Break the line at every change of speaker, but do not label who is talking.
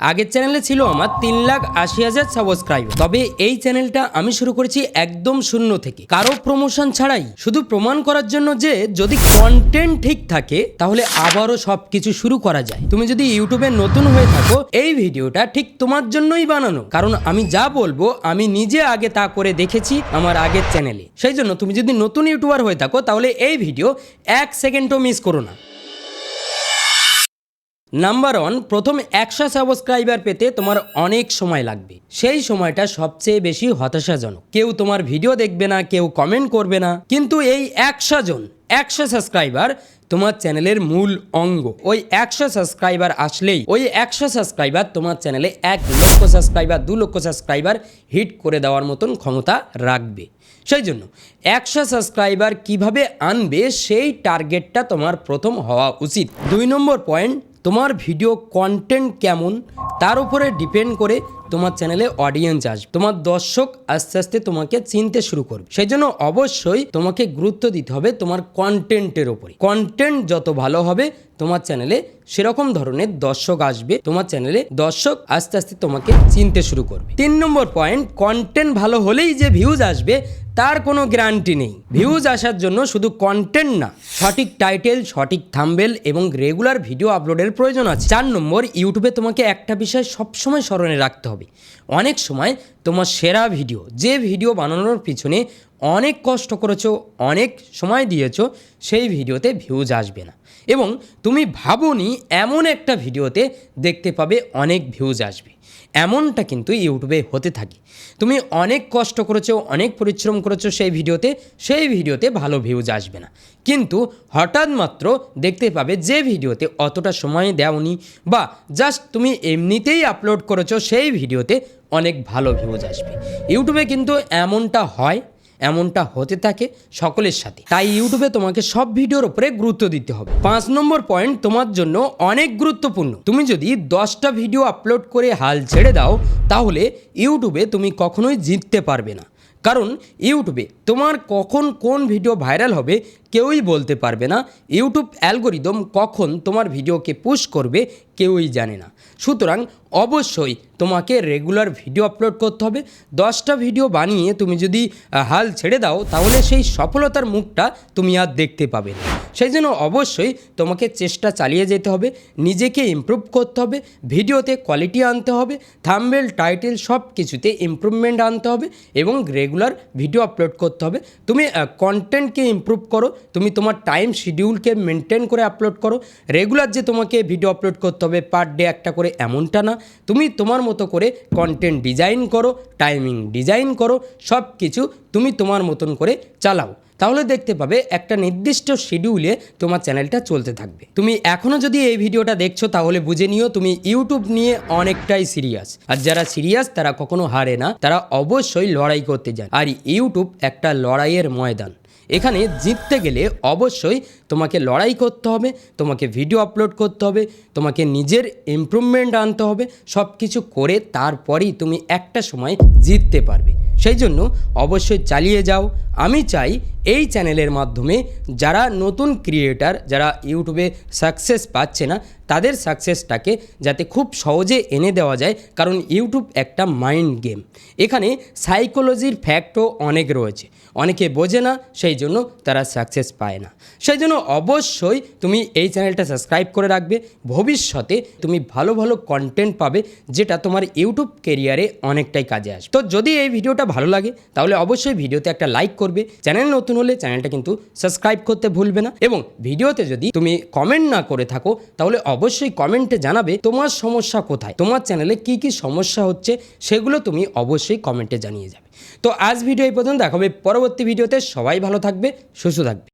আগের চ্যানেলে ছিল আমার তিন লাখ আশি হাজার সাবস্ক্রাইবার তবে এই চ্যানেলটা আমি শুরু করেছি একদম শূন্য থেকে। কারও প্রমোশন ছাড়াই। শুধু প্রমাণ করার জন্য যে, যদি কন্টেন্ট ঠিক থাকে, তাহলে আবারও সব কিছু শুরু করা যায়। তুমি যদি ইউটিউবে নতুন হয়ে থাকো, এই ভিডিওটা ঠিক তোমার জন্যই বানানো। কারণ আমি যা বলব, আমি নিজে আগে তা করে দেখেছি আমার আগের চ্যানেলে। সেই জন্য তুমি যদি নতুন ইউটিউবার হয়ে থাকো, তাহলে এই ভিডিও এক সেকেন্ডও মিস করো না। নাম্বার ওয়ান প্রথম একশো সাবস্ক্রাইবার পেতে তোমার অনেক সময় লাগবে। সেই সময়টা সবচেয়ে বেশি হতাশাজনক। কেউ তোমার ভিডিও দেখবে না, কেউ কমেন্ট করবে না। কিন্তু এই একশো জন, একশো সাবস্ক্রাইবার তোমার চ্যানেলের মূল অঙ্গ। ওই একশো সাবস্ক্রাইবার আসলেই, ওই একশো সাবস্ক্রাইবার তোমার চ্যানেলে এক লক্ষ সাবস্ক্রাইবার দু লক্ষ সাবস্ক্রাইবার হিট করে দেওয়ার মতন ক্ষমতা রাখবে। সেই জন্য একশো সাবস্ক্রাইবার কীভাবে আনবে, সেই টার্গেটটা তোমার প্রথম হওয়া উচিত। দুই নম্বর পয়েন্ট তোমার ভিডিও কন্টেন্ট কেমন তার উপরে ডিপেন্ড করে তোমার চ্যানেলে অডিয়েন্স আসবে। তোমার দর্শক আস্তে আস্তে তোমাকে চিনতে শুরু করবে। সেই জন্য অবশ্যই তোমাকে গুরুত্ব দিতে হবে তোমার কন্টেন্টের ওপরে কন্টেন্ট যত ভালো হবে, তোমার চ্যানেলে সেরকম ধরনের দর্শক আসবে, তোমার চ্যানেলে দর্শক আস্তে আস্তে তোমাকে চিনতে শুরু করবে। তিন নম্বর পয়েন্ট কন্টেন্ট ভালো হলেই যে ভিউজ আসবে, তার কোনো গ্যারান্টি নেই। ভিউজ আসার জন্য শুধু কন্টেন্ট না, সঠিক টাইটেল সঠিক থাম্বেল এবং রেগুলার ভিডিও আপলোডের প্রয়োজন আছে। চার নম্বর ইউটিউবে তোমাকে একটা বিষয় সবসময় স্মরণে রাখতে হবে। অনেক সময় তোমার সেরা ভিডিও, যে ভিডিও বানানোর পিছনে অনেক কষ্ট করেছ, অনেক সময় দিয়েছ, সেই ভিডিওতে ভিউজ আসবে না। এবং তুমি ভাবোনি এমন একটা ভিডিওতে দেখতে পাবে অনেক ভিউজ আসবে। এমনটা কিন্তু ইউটিউবে হতে থাকে। তুমি অনেক কষ্ট করেছ, অনেক পরিশ্রম করেছ সেই ভিডিওতে সেই ভিডিওতে ভালো ভিউজ আসবে না। কিন্তু হঠাৎ মাত্র দেখতে পাবে যে ভিডিওতে অতটা সময় দেওনি বা জাস্ট তুমি এমনিতেই আপলোড করেছ সেই ভিডিওতে অনেক ভালো ভিউজ আসবে। ইউটিউবে কিন্তু এমনটা হয়, এমনটা হতে থাকে সকলের সাথে। তাই ইউটিউবে তোমাকে সব ভিডিওর উপরে গুরুত্ব দিতে হবে। পাঁচ নম্বর পয়েন্ট তোমার জন্য অনেক গুরুত্বপূর্ণ। তুমি যদি দশটা ভিডিও আপলোড করে হাল ছেড়ে দাও, তাহলে ইউটিউবে তুমি কখনোই জিততে পারবে না। কারণ ইউটিউবে তোমার কখন কোন ভিডিও ভাইরাল হবে, কেউই বলতে পারবে না। ইউটিউব অ্যালগোরিদম কখন তোমার ভিডিওকে পুশ করবে কেউই জানে না। সুতরাং অবশ্যই তোমাকে রেগুলার ভিডিও আপলোড করতে হবে। দশটা ভিডিও বানিয়ে তুমি যদি হাল ছেড়ে দাও, তাহলে সেই সফলতার মুখটা তুমি আর দেখতে পাবে সেই জন্য অবশ্যই তোমাকে চেষ্টা চালিয়ে যেতে হবে, নিজেকে ইমপ্রুভ করতে হবে ভিডিওতে কোয়ালিটি আনতে হবে থাম্বেল টাইটেল সব কিছুতে ইমপ্রুভমেন্ট আনতে হবে এবং রেগুলার ভিডিও আপলোড করতে হবে। তুমি কন্টেন্টকে ইমপ্রুভ করো, তুমি তোমার টাইম শিডিউলকে মেনটেন করে আপলোড করো রেগুলার যে তোমাকে ভিডিও আপলোড করতে হবে পার ডে একটা করে এমনটা না। তুমি তোমার মতো করে কন্টেন্ট ডিজাইন করো টাইমিং ডিজাইন করো সব কিছু তুমি তোমার মতন করে চালাও। তাহলে দেখতে পাবে একটা নির্দিষ্ট শিডিউলে তোমার চ্যানেলটা চলতে থাকবে। তুমি এখনও যদি এই ভিডিওটা দেখছ, তাহলে বুঝে নিও তুমি ইউটিউব নিয়ে অনেকটাই সিরিয়াস আর যারা সিরিয়াস তারা কখনো হারে না। তারা অবশ্যই লড়াই করতে যায়। আর ইউটিউব একটা লড়াইয়ের ময়দান। এখানে জিততে গেলে অবশ্যই তোমাকে লড়াই করতে হবে, তোমাকে ভিডিও আপলোড করতে হবে, তোমাকে নিজের ইমপ্রুভমেন্ট আনতে হবে সব কিছু করে তারপরেই তুমি একটা সময় জিততে পারবে। সেই জন্য অবশ্যই চালিয়ে যাও। আমি চাই এই চ্যানেলের মাধ্যমে যারা নতুন ক্রিয়েটার যারা ইউটিউবে সাকসেস পাচ্ছে না, তাদের সাকসেসটাকে যাতে খুব সহজে এনে দেওয়া যায়, কারণ ইউটিউব একটা মাইন্ড গেম এখানে সাইকোলজির ফ্যাক্টও অনেক রয়েছে। অনেকে বোঝে না, সেই জন্য তারা সাকসেস পায় না। সেই জন্য অবশ্যই তুমি এই চ্যানেলটা সাবস্ক্রাইব করে রাখবে। ভবিষ্যতে তুমি ভালো ভালো কন্টেন্ট পাবে, যেটা তোমার ইউটিউব কেরিয়ারে অনেকটাই কাজে আসবে। তো যদি এই ভিডিওটা ভালো লাগে, তাহলে অবশ্যই ভিডিওতে একটা লাইক করবে। চ্যানেল নতুন হলে চ্যানেলটা কিন্তু সাবস্ক্রাইব করতে ভুলবে না। এবং ভিডিওতে যদি তুমি কমেন্ট না করে থাকো, তাহলে অবশ্যই কমেন্টে জানাবে তোমার সমস্যা কোথায়, তোমার চ্যানেলে কি কি সমস্যা হচ্ছে, সেগুলো তুমি অবশ্যই কমেন্টে জানিয়ে যাবে। তো আজ ভিডিও এই পর্যন্ত দেখাবে পরবর্তী ভিডিওতে। সবাই ভালো থাকবে, সুস্থ থাকবে।